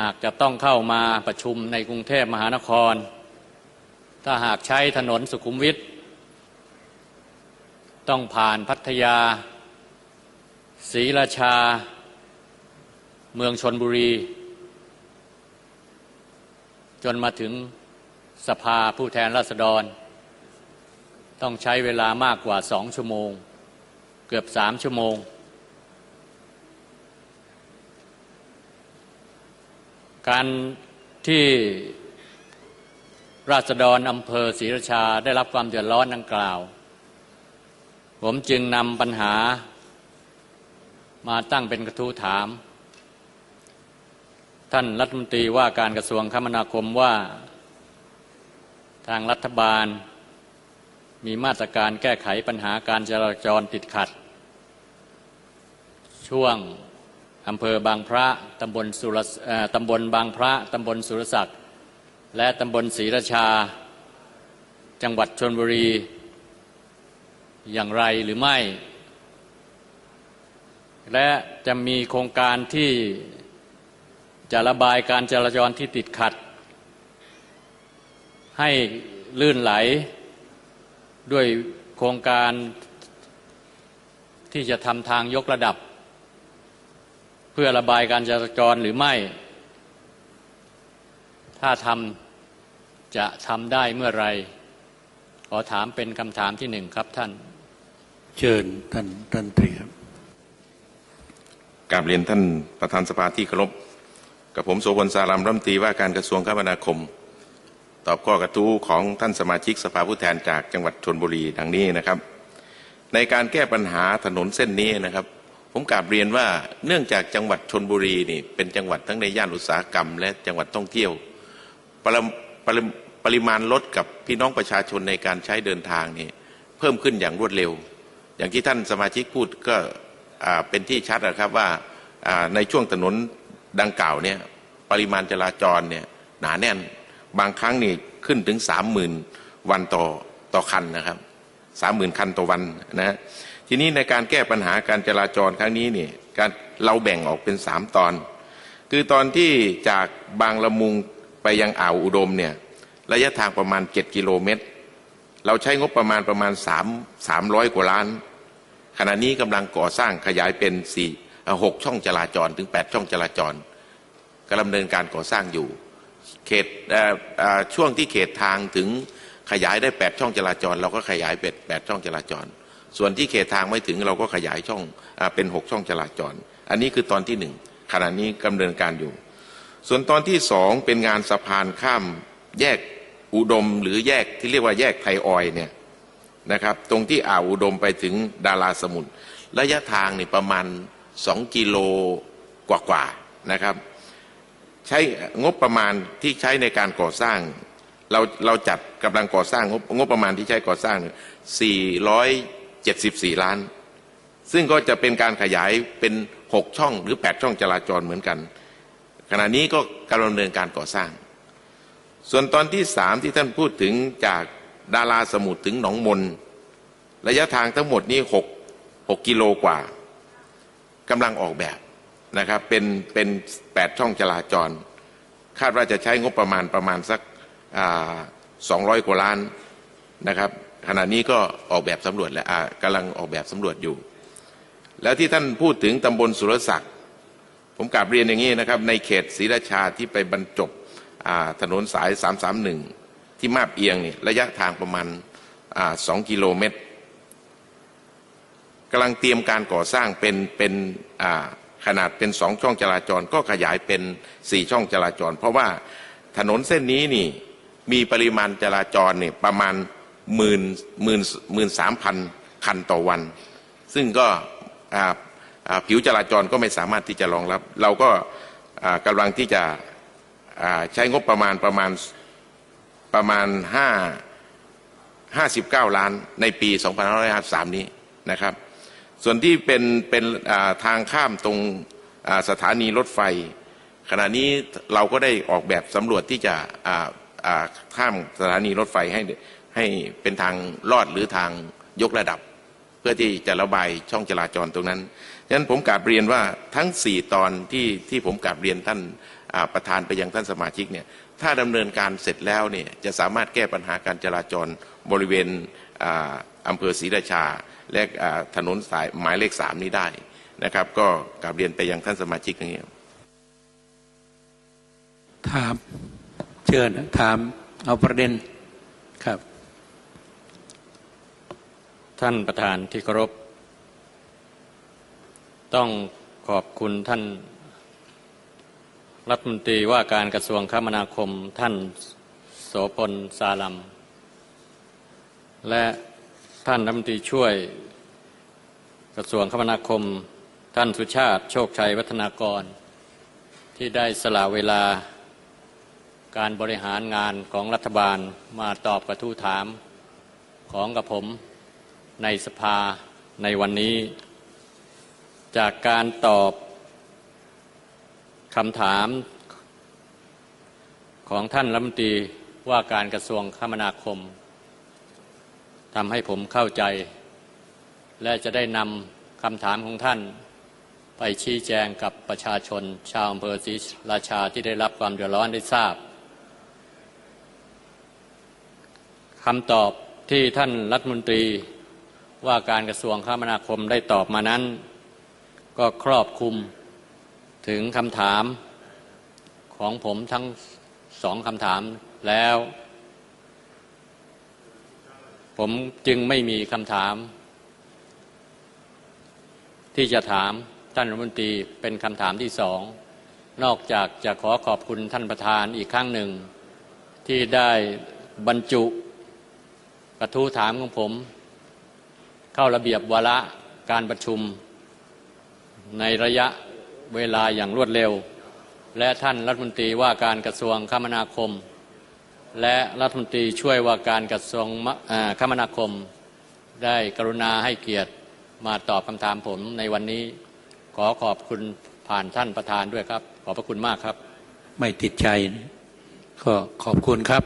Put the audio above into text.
หากจะต้องเข้ามาประชุมในกรุงเทพมหานคร ถ้าหากใช้ถนนสุขุมวิทต้องผ่านพัทยาศรีราชา เมืองชนบุรี จนมาถึงสภาผู้แทนราษฎร ต้องใช้เวลามากกว่าสองชั่วโมง เกือบสามชั่วโมง การที่ราษฎรอำเภอศรีราชาได้รับความเดือดร้อนดังกล่าว ผมจึงนำปัญหามาตั้งเป็นกระทู้ถาม ท่านรัฐมนตรีว่าการกระทรวงคมนาคมว่า ทางรัฐบาลมีมาตรการแก้ไขปัญหาการจราจรติดขัด ช่วง อำเภอบางพระตำบลสุรตำบลบางพระตำบลสุรศักดิ์และตำบลศรีราชา จังหวัดชนบุรี อย่างไรหรือไม่ และจะมีโครงการที่จะระบายการจราจรที่ติดขัด ให้ลื่นไหล ด้วยโครงการที่จะทำทางยกระดับ เพื่อระบายการจราจรหรือไม่ ถ้าทำจะทำได้เมื่อไรขอถามเป็นคำถามที่หนึ่งครับท่าน เชิญท่านท่านตรีครับกราบเรียนท่านประธานสภาที่เคารพกับผมโสพลสารามรัฐมนตรีว่าการกระทรวงคมนาคม ตอบข้อกระทู้ของท่านสมาชิกสภาผู้แทนจากจังหวัดชนบุรีดังนี้นะครับ ในการแก้ปัญหาถนนเส้นนี้นะครับ ผมกราบเรียนว่าเนื่องจากจังหวัดชนบุรีนี่เป็นจังหวัดทั้งในย่านอุตสาหกรรม และจังหวัดท่องเที่ยวปริมปริปริมาณรถกับพี่น้องประชาชนในการใช้เดินทางนี่เพิ่มขึ้นอย่างรวดเร็ว อย่างที่ท่านสมาชิกพูดก็เป็นที่ชัดนะครับว่าในช่วงถนนดังกล่าวเนี่ยปริมาณจราจรเนี่ยหนาแน่นบางครั้งนี่ขึ้นถึงสามหมื่นวันต่อต่อคันนะครับสามหมื่นคันต่อวันนะฮะ ทีนี้ในการแก้ปัญหาการจราจรครั้งนี้เนี่ยการเราแบ่งออกเป็นสามตอน คือตอนที่จากบางละมุงไปยังอ่าวอุดมเนี่ยระยะทางประมาณ 7 กิโลเมตร เราใช้งบประมาณประมาณ 3 300 กว่าล้าน ขณะนี้กำลังก่อสร้างขยายเป็น4เอ่อ6ช่องจราจรถึง 8 ช่องจราจรกำลังดำเนินการก่อสร้างอยู่เขตช่วงที่เขตทางถึงขยายได้ 8 ช่องจราจร เราก็ขยายเป็น8ช่องจราจร ส่วนที่เขตทางไม่ถึงเราก็ขยายช่องอเป็น 6 ช่องจราจร อันนี้คือตอนที่หนึ่งขณะนี้กำเนินการอยู่ ส่วนตอนที่สองเป็นงานสะพานข้ามแยกอุดมหรือแยกที่เรียกว่าแยกไทยออยเนี่ยนะครับตรงที่อ่าวอุดมไปถึงดาราสมุทรระยะทางนี่ประมาณ 2 กิโลกว่าๆนะครับ ใช้งบประมาณที่ใช้ในการก่อสร้างเราเราจัดกำลังก่อสร้างงบงบประมาณที่ใช้ก่อสร้างเ74 ล้าน ซึ่งก็จะเป็นการขยายเป็น 6 ช่องหรือ 8 ช่องจราจรเหมือนกัน ขณะนี้ก็กำลังดำเนินการก่อสร้าง ส่วนตอนที่สามที่ท่านพูดถึงจากดาราสมุทรถึงหนองมน ระยะทางทั้งหมดนี้หกหกกิโลกว่ากำลังออกแบบนะครับเป็นเป็นแปดช่องจราจร คาดว่าจะใช้งบประมาณประมาณสักสองร้อยกว่าล้านนะครับ ขณะนี้ก็ออกแบบสำรวจและกำลังออกแบบสำรวจอยู่ แล้วที่ท่านพูดถึงตำบลสุรศักดิ์ผมกราบเรียนอย่างนี้นะครับ ในเขตศรีราชาที่ไปบรรจบอ่าถนนสาย 331 ที่มาบเอียงเนี่ยระยะทางประมาณอ่า2กิโลเมตรกำลังเตรียมการก่อสร้างเป็นเป็นขนาดเป็นสองช่องจราจร ก็ขยายเป็นสี่ช่องจราจร เพราะว่าถนนเส้นนี้นี่มีปริมาณจราจรเนี่ยประมาณ หมื่นหมื่นหมื่นสามพันคันต่อวัน ซึ่งก็ผิวจราจรก็ไม่สามารถที่จะรองรับ เราก็กำลังที่จะใช้งบประมาณประมาณประมาณห้าห้าสิบเก้าล้านในปี2553นี้นะครับ ส่วนที่เป็นเป็นทางข้ามตรงสถานีรถไฟ ขณะนี้เราก็ได้ออกแบบสำรวจที่จะข้ามสถานีรถไฟให้ ให้เป็นทางลอดหรือทางยกระดับ เพื่อที่จะระบายช่องจราจรตรงนั้นฉะนั้นผมกราบเรียนว่าทั้ง 4 ตอนที่ที่ผมกราบเรียนท่านประธานไปยังท่านสมาชิกเนี่ยถ้าดำเนินการเสร็จแล้วเนี่ยจะสามารถแก้ปัญหาการจราจรบริเวณอ่าอำเภอศรีราชา และถนนสายหมายเลขสามนี้ได้นะครับ ก็กราบเรียนไปยังท่านสมาชิกอย่างนี้ถามเชิญถามเอาประเด็นครับ ท่านประธานที่เคารพ ต้องขอบคุณท่าน รัฐมนตรีว่าการกระทรวงคมนาคมท่านโสพลสาลัม และท่านรัฐมนตรีช่วยกระทรวงคมนาคม ท่านสุชาติโชคชัยวัฒนากร ที่ได้สละเวลาการบริหารงานของรัฐบาลมาตอบกระทู้ถามของกับผม ในสภาในวันนี้ จากการตอบคำถามของท่านรัฐมนตรีว่าการกระทรวงคมนาคมทำให้ผมเข้าใจ และจะได้นำคำถามของท่าน ไปชี้แจงกับประชาชน ชาวอำเภอศรีราชาที่ได้รับความเดือดร้อนได้ทราบคำตอบที่ท่านรัฐมนตรี ว่าการกระทรวงคมนาคมได้ตอบมานั้น ก็ครอบคลุมถึงคำถามของผมทั้งสองคำถามแล้ว ผมจึงไม่มีคำถาม ที่จะถามท่านรัฐมนตรีเป็นคำถามที่สอง นอกจากจะขอขอบคุณท่านประธานอีกครั้งหนึ่ง ที่ได้บรรจุกระทู้ถามของผม เข้าระเบียบวาระการประชุมในระยะเวลาอย่างรวดเร็ว และท่านรัฐมนตรีว่าการกระทรวงคมนาคม และรัฐมนตรีช่วยว่าการกระทรวงอ่าคมนาคม ได้กรุณาให้เกียรติมาตอบคำถามผมในวันนี้ขอขอบคุณผ่านท่านประธานด้วยครับ ขอบพระคุณมากครับ ไม่ติดใจก็ขอบคุณครับ